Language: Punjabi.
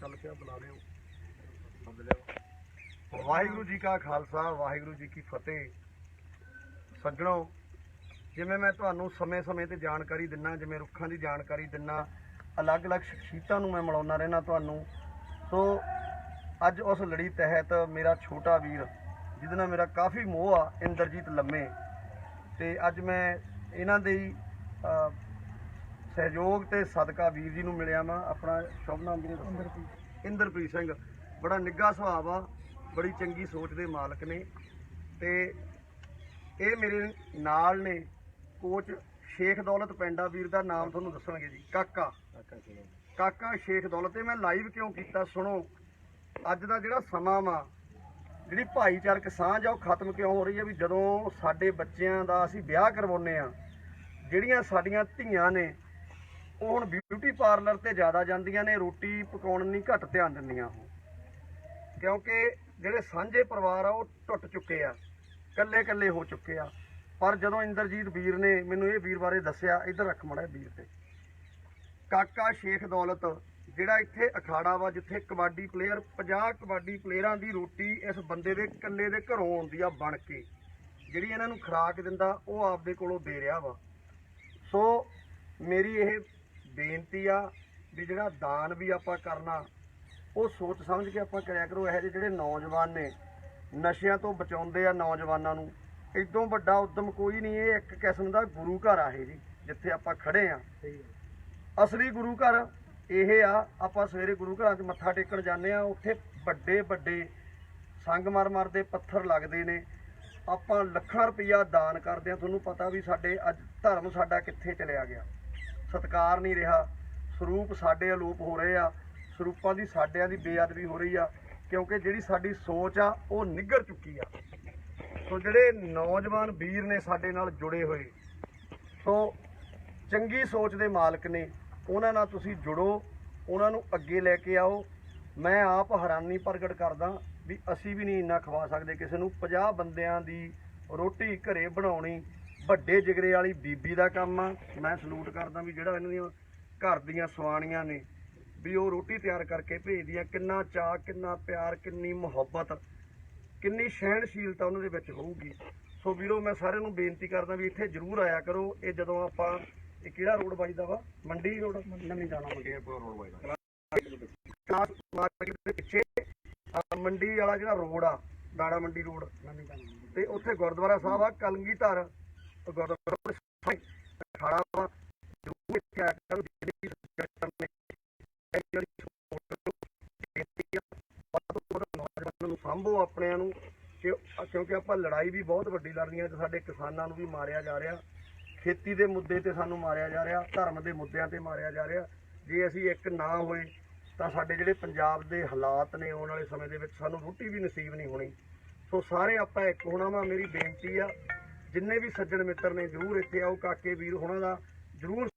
ਚੱਲ ਪਿਆ, ਬੁਲਾ ਲਿਓ। ਸੱਦ ਲਿਓ ਵਾਹਿਗੁਰੂ ਜੀ ਕਾ ਖਾਲਸਾ, ਵਾਹਿਗੁਰੂ ਜੀ ਕੀ ਫਤਿਹ। ਸੱਜਣੋ ਜਿਵੇਂ ਮੈਂ ਤੁਹਾਨੂੰ ਸਮੇਂ-ਸਮੇਂ ਤੇ ਜਾਣਕਾਰੀ ਦਿੰਨਾ, ਜਿਵੇਂ ਰੁੱਖਾਂ ਦੀ ਜਾਣਕਾਰੀ ਦਿੰਨਾ, ਅਲੱਗ-ਅਲੱਗ ਸ਼ਖਸੀਅਤਾਂ ਨੂੰ ਮੈਂ ਮਿਲਾਉਣਾ ਰਹਿਣਾ ਤੁਹਾਨੂੰ। ਸੋ, ਅੱਜ ਉਸ ਲੜੀ ਤਹਿਤ ਮੇਰਾ ਛੋਟਾ ਵੀਰ, ਜਿਹਦੇ ਨਾਲ ਮੇਰਾ ਕਾਫੀ ਮੋਹ ਆ, ਇੰਦਰਜੀਤ ਲੰਮੇ। ਤੇ ਅੱਜ ਮੈਂ ਇਹਨਾਂ ਦੇ ਹੀ ਸਹਿਯੋਗ ਤੇ ਸਦਕਾ ਵੀਰ ਜੀ ਨੂੰ ਮਿਲਿਆ ਮੈਂ ਆਪਣਾ ਸ਼ੁਭ ਨਾਮ ਵੀਰੇ ਇੰਦਰਪ੍ਰੀਤ। ਸਿੰਘ। ਬੜਾ ਨਿੱਘਾ ਸੁਭਾਅ ਆ ਬੜੀ ਚੰਗੀ ਸੋਚ ਦੇ ਮਾਲਕ ਨੇ ਤੇ ਇਹ ਮੇਰੇ ਨਾਲ ਨੇ ਕੋਚ ਸ਼ੇਖ ਦੌਲਤ ਪੈਂਡਾ ਵੀਰ ਦਾ ਨਾਮ ਤੁਹਾਨੂੰ ਦੱਸਣਗੇ ਜੀ ਕਾਕਾ। ਕਾਕਾ ਸ਼ੇਖ ਦੌਲਤ ਤੇ ਮੈਂ ਲਾਈਵ ਕਿਉਂ ਕੀਤਾ ਸੁਣੋ। ਅੱਜ ਦਾ ਜਿਹੜਾ ਸਮਾਂ ਵਾ ਜਿਹੜੀ ਭਾਈਚਾਰਕ ਸਾਂਝ ਆ ਉਹ ਖਤਮ ਕਿਉਂ ਹੋ ਰਹੀ ਹੈ ਵੀ ਜਦੋਂ ਸਾਡੇ ਬੱਚਿਆਂ ਦਾ ਅਸੀਂ ਵਿਆਹ ਕਰਵਾਉਨੇ ਆ ਜਿਹੜੀਆਂ ਸਾਡੀਆਂ ਧੀਆਂ ਨੇ ਉਹ ਹੁਣ ਬਿਊਟੀ ਪਾਰਲਰ ਤੇ ਜ਼ਿਆਦਾ ਜਾਂਦੀਆਂ ਨੇ, ਰੋਟੀ ਪਕਾਉਣ ਨਹੀਂ ਘੱਟ ਧਿਆਨ ਦਿੰਦੀਆਂ ਉਹ। ਕਿਉਂਕਿ ਜਿਹੜੇ ਸਾਂਝੇ ਪਰਿਵਾਰ ਆ, ਉਹ ਟੁੱਟ ਚੁੱਕੇ ਆ ਕੱਲੇ ਕੱਲੇ ਹੋ ਚੁੱਕੇ ਆ। ਪਰ ਜਦੋਂ ਇੰਦਰਜੀਤ ਵੀਰ ਨੇ ਮੈਨੂੰ ਇਹ ਵੀਰ ਬਾਰੇ ਦੱਸਿਆ, ਇੱਧਰ ਰੱਖ ਮੜਾ ਵੀਰ ਤੇ। ਕਾਕਾ ਸ਼ੇਖ ਦੌਲਤ, ਜਿਹੜਾ ਇੱਥੇ ਅਖਾੜਾ ਵਾ, ਜਿੱਥੇ ਕਬੱਡੀ ਪਲੇਅਰ 50 ਕਬੱਡੀ ਪਲੇਅਰਾਂ ਦੀ ਰੋਟੀ ਇਸ ਬੰਦੇ ਦੇ ਇਕੱਲੇ ਦੇ ਘਰੋਂ ਆਉਂਦੀ ਆ ਬਣ ਕੇ। ਜਿਹੜੀ ਇਹਨਾਂ ਨੂੰ ਖੁਰਾਕ ਦਿੰਦਾ, ਉਹ ਆਪਦੇ ਕੋਲੋਂ ਦੇ ਰਿਹਾ ਵਾ। ਸੋ ਮੇਰੀ ਇਹ ਬੇਨਤੀ ਆ ਵੀ ਜਿਹੜਾ ਦਾਨ ਵੀ ਆਪਾਂ ਕਰਨਾ ਉਹ ਸੋਚ ਸਮਝ ਕੇ ਆਪਾਂ ਕਰਿਆ ਕਰੋ। ਇਹੋ ਜਿਹੇ ਜਿਹੜੇ ਨੌਜਵਾਨ ਨੇ ਨਸ਼ਿਆਂ ਤੋਂ ਬਚਾਉਂਦੇ ਆ ਨੌਜਵਾਨਾਂ ਨੂੰ। ਇਦੋਂ ਵੱਡਾ ਉਦਮ ਕੋਈ ਨਹੀਂ ਇਹ ਇੱਕ ਕਿਸਮ ਦਾ ਗੁਰੂ ਘਰ ਆ ਇਹ ਜੀ ਜਿੱਥੇ ਆਪਾਂ ਖੜੇ ਆ। ਅਸਲੀ ਗੁਰੂ ਘਰ ਇਹ ਆ ਆਪਾਂ ਸਵੇਰੇ ਗੁਰੂ ਘਰਾਂ 'ਚ ਮੱਥਾ ਟੇਕਣ ਜਾਂਦੇ ਆ ਉੱਥੇ ਵੱਡੇ ਵੱਡੇ ਸੰਗਮਰਮਰ ਦੇ ਪੱਥਰ ਲੱਗਦੇ ਨੇ। ਆਪਾਂ ਲੱਖਾਂ ਰੁਪਈਆ ਦਾਨ ਕਰਦੇ ਆ ਤੁਹਾਨੂੰ ਪਤਾ ਵੀ ਸਾਡੇ ਅੱਜ ਧਰਮ ਸਾਡਾ ਕਿੱਥੇ ਚਲਿਆ ਗਿਆ। ਸਤਕਾਰ ਨਹੀਂ ਰਿਹਾ। ਸਰੂਪ ਸਾਡੇ ਅਲੋਪ ਹੋ ਰਹੇ ਆ। ਸਰੂਪਾਂ ਦੀ ਸਾਡਿਆਂ ਦੀ ਬੇਅਦਬੀ ਹੋ ਰਹੀ ਆ, ਕਿਉਂਕਿ ਜਿਹੜੀ ਸਾਡੀ ਸੋਚ ਆ, ਉਹ ਨਿੱਗਰ ਚੁੱਕੀ ਆ। ਸੋ ਜਿਹੜੇ ਨੌਜਵਾਨ ਵੀਰ ਨੇ ਸਾਡੇ ਨਾਲ ਜੁੜੇ ਹੋਏ, ਸੋ ਚੰਗੀ ਸੋਚ ਦੇ ਮਾਲਕ ਨੇ, ਉਹਨਾਂ ਨਾਲ ਤੁਸੀਂ ਜੁੜੋ, ਉਹਨਾਂ ਨੂੰ ਅੱਗੇ ਲੈ ਕੇ ਆਓ। ਮੈਂ ਆਪ ਹੈਰਾਨੀ ਪ੍ਰਗਟ ਕਰਦਾ ਵੀ ਅਸੀਂ ਵੀ ਨਹੀਂ ਇੰਨਾ ਖਵਾ ਸਕਦੇ। ਕਿਸੇ ਨੂੰ 50 ਬੰਦਿਆਂ ਦੀ ਰੋਟੀ ਘਰੇ ਬਣਾਉਣੀ ਵੱਡੇ ਜਿਗਰੇ ਵਾਲੀ ਬੀਬੀ ਦਾ ਕੰਮ ਆ। ਮੈਂ ਸਲੂਟ ਕਰਦਾ ਵੀ ਜਿਹੜਾ ਇਹਨਾਂ ਦੀਆਂ ਘਰ ਦੀਆਂ ਸਵਾਣੀਆਂ ਨੇ ਵੀ ਉਹ ਰੋਟੀ ਤਿਆਰ ਕਰਕੇ ਭੇਜਦੀਆਂ। ਕਿੰਨਾ ਚਾਅ ਕਿੰਨਾ ਪਿਆਰ ਕਿੰਨੀ ਮੁਹੱਬਤ ਕਿੰਨੀ ਸਹਿਣਸ਼ੀਲਤਾ ਉਹਨਾਂ ਦੇ ਵਿੱਚ ਹੋਊਗੀ। ਸੋ ਵੀਰੋ ਮੈਂ ਸਾਰਿਆਂ ਨੂੰ ਬੇਨਤੀ ਕਰਦਾ ਵੀ ਇੱਥੇ ਜ਼ਰੂਰ ਆਇਆ ਕਰੋ। ਇਹ ਜਦੋਂ ਆਪਾਂ ਇਹ ਕਿਹੜਾ ਰੋਡ ਵੱਜਦਾ ਵਾ? ਮੰਡੀ ਰੋਡ? ਨਵੀਂ ਜਾਣਾ ਮੰਡੀ ਰੋਡ ਵੱਜਦਾ। ਕਲਾਸ ਮਾਰਕੀਟ ਦੇ ਪਿੱਛੇ ਮੰਡੀ ਵਾਲਾ ਜਿਹੜਾ ਰੋਡ ਆ ਦਾੜਾ ਮੰਡੀ ਰੋਡ। ਤੇ ਉੱਥੇ ਗੁਰਦੁਆਰਾ ਸਾਹਿਬ ਆ ਕਲਗੀਧਰ। ਗੁਰਦੁਆਰਾ ਸਾਹਿਬ ਖੜਾ ਵਾ ਜ਼ਰੂਰ ਇੱਥੇ ਆਇਆ ਕਰੋ ਜਿਹੜੀ ਸੰਗਤ ਨੇ ਜਿਹੜੀ ਨੌਜਵਾਨਾਂ ਨੂੰ ਸਾਂਭੋ ਆਪਣਿਆਂ ਨੂੰ ਕਿ ਕਿਉਂਕਿ ਆਪਾਂ ਲੜਾਈ ਵੀ ਬਹੁਤ ਵੱਡੀ ਲੜ ਰਹੀਆਂ ਤੇ ਸਾਡੇ ਕਿਸਾਨਾਂ ਨੂੰ ਵੀ ਮਾਰਿਆ ਜਾ ਰਿਹਾ। ਖੇਤੀ ਦੇ ਮੁੱਦੇ ਤੇ ਸਾਨੂੰ ਮਾਰਿਆ ਜਾ ਰਿਹਾ। ਧਰਮ ਦੇ ਮੁੱਦਿਆਂ ਤੇ ਮਾਰਿਆ ਜਾ ਰਿਹਾ। ਜੇ ਅਸੀਂ ਇੱਕ ਨਾ ਹੋਏ ਤਾਂ ਸਾਡੇ ਜਿਹੜੇ ਪੰਜਾਬ ਦੇ ਹਾਲਾਤ ਨੇ ਆਉਣ ਵਾਲੇ ਸਮੇਂ ਦੇ ਵਿੱਚ ਸਾਨੂੰ ਰੋਟੀ ਵੀ ਨਸੀਬ ਨਹੀਂ ਹੋਣੀ। ਸੋ ਸਾਰੇ ਆਪਾਂ ਇੱਕ ਹੋਣਾ ਵਾ, ਮੇਰੀ ਬੇਨਤੀ ਆ ਜਿੰਨੇ ਵੀ ਸੱਜਣ ਮਿੱਤਰ ਨੇ ਜਰੂਰ ਇੱਥੇ ਆਓ ਕਾਕੇ ਵੀਰ ਉਹਨਾਂ ਦਾ ਜਰੂਰ